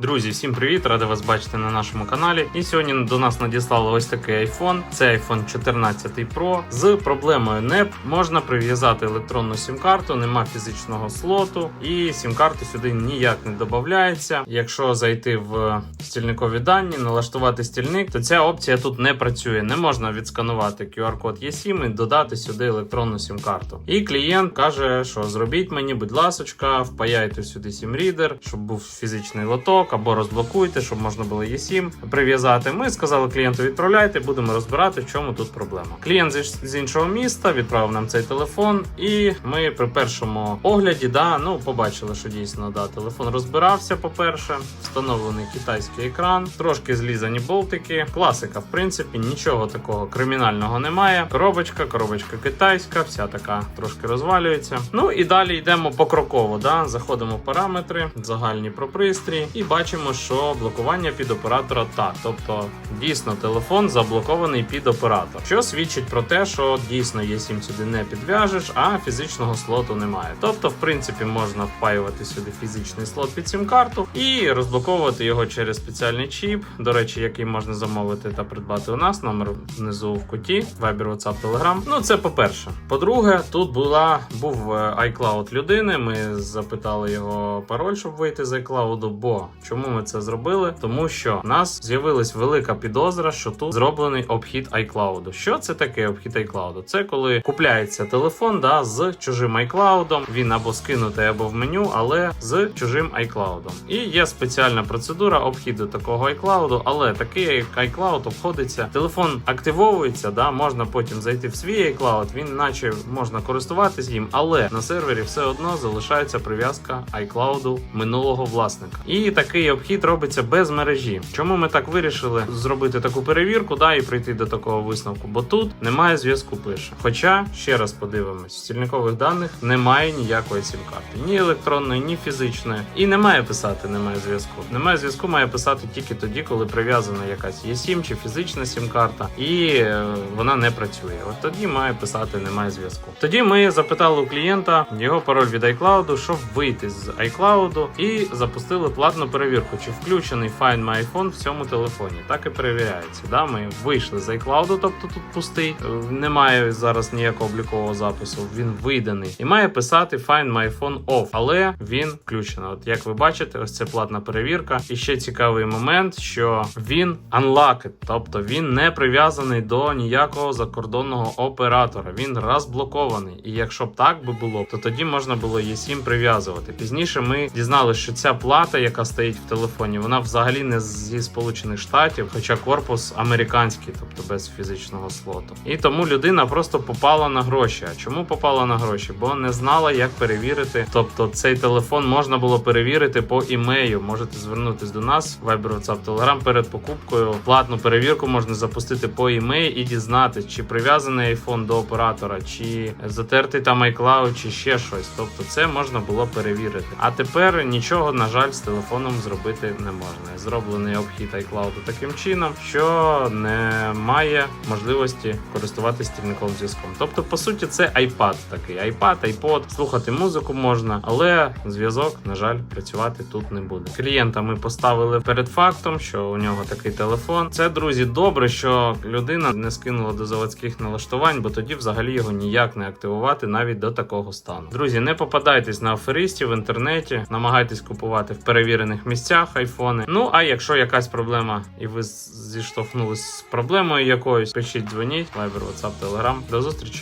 Друзі, всім привіт! Радий вас бачити на нашому каналі. І сьогодні до нас надіслали ось такий iPhone. Це iPhone 14 Pro. З проблемою NEP можна прив'язати електронну сім-карту, нема фізичного слоту, і сім-карти сюди ніяк не додається. Якщо зайти в стільникові дані, налаштувати стільник, то ця опція тут не працює. Не можна відсканувати QR-код eSIM і додати сюди електронну сім-карту. І клієнт каже, що зробіть мені, будь ласочка, впаяйте сюди сім-рідер, щоб був фізичний лоток, або розблокуйте, щоб можна було eSIM прив'язати. Ми сказали клієнту, відправляйте, будемо розбирати, в чому тут проблема. Клієнт з іншого міста відправив нам цей телефон, і ми при першому огляді, да, ну побачили, що дійсно да, телефон розбирався. По-перше, встановлений китайський екран, трошки злізані болтики. Класика, в принципі, нічого такого кримінального немає. Коробочка, коробочка китайська, вся така трошки розвалюється. Ну і далі йдемо покроково. Да? Заходимо в параметри, загальні про пристрій, і бачимо, що блокування під оператора так. Тобто, дійсно, телефон заблокований під оператор, що свідчить про те, що дійсно є 7 сюди не підв'яжеш, а фізичного слоту немає. Тобто, в принципі, можна впаювати сюди фізичний слот під сім-карту і розблоковувати його через спеціальний чіп, до речі, який можна замовити та придбати у нас. Номер внизу в куті, Viber, WhatsApp, Telegram. Ну це по-перше. По-друге, тут була був е, iCloud людини. Ми запитали його пароль, щоб вийти з iCloud, бо чому ми це зробили? Тому що в нас з'явилась велика підозра, що тут зроблений обхід iCloud. Що це таке обхід iCloud? Це коли купляється телефон да, з чужим iCloud, Він або скинутий, або в меню, але з чужим iCloud. І є спеціальна процедура обхіду такого iCloud, але такий iCloud обходиться. Телефон активовується, да, можна потім зайти в свій iCloud, він наче можна користуватись їм, але на сервері все одно залишається прив'язка iCloud минулого власника. І такий обхід робиться без мережі. Чому ми так вирішили зробити таку перевірку, да, і прийти до такого висновку? Бо тут немає зв'язку пише. Хоча ще раз подивимось, стільникових даних немає ніякої сім-карти, ні електронної, ні фізичної. І не має писати, немає зв'язку. Немає зв'язку, має писати тільки тоді, коли прив'язана якась є-сім чи фізична сім-карта, і е, вона не працює. От тоді має писати немає зв'язку. Тоді ми запитали у клієнта його пароль від iCloud, щоб вийти з iCloud, і запустили платну перевірку, чи включений Find My iPhone в цьому телефоні. Так і перевіряється. Да? Ми вийшли з iCloud, тобто тут пустий, е, немає зараз ніякого облікового запису. Він виданий і має писати Find My iPhone Off, але він включений. От як ви бачите, ось це платна перевірка. І ще цікавий момент, що він unlocked, тобто він не прив'язаний до ніякого закордонного оператора. Він розблокований. І якщо б так би було, то тоді можна було eSIM прив'язувати. Пізніше ми дізналися, що ця плата, яка стоїть в телефоні, вона взагалі не зі Сполучених Штатів, хоча корпус американський, тобто без фізичного слоту. І тому людина просто попала на гроші. А чому попала на гроші? Бо не знала, як перевірити. Тобто цей телефон можна було перевірити по імею. Можете звернутись до нас, Viber, WhatsApp, Telegram перед покупкою. Платну перевірку можна запустити по імею і дізнатись, чи прив'язаний iPhone до оператора, чи затертий там iCloud, чи ще щось. Тобто це можна було перевірити. А тепер нічого, на жаль, з телефоном зробити не можна. Зроблений обхід iCloud таким чином, що не має можливості користуватися стільниковим зв'язком. Тобто, по суті, це iPad такий. iPad, iPod, слухати музику можна, але зв'язок, на жаль, працювати тут не буде. Клієнта ми поставили перед фактом, що у нього такий телефон. Це друзі, добре, що людина не скинула до заводських налаштувань, бо тоді взагалі його ніяк не активувати навіть до такого стану. Друзі, не попадайтесь на аферистів в інтернеті, намагайтесь купувати в перевірених місцях айфони. Ну а якщо якась проблема і ви зіштовхнулись з проблемою якоюсь, пишіть, дзвоніть, Viber, WhatsApp, Telegram. До зустрічі.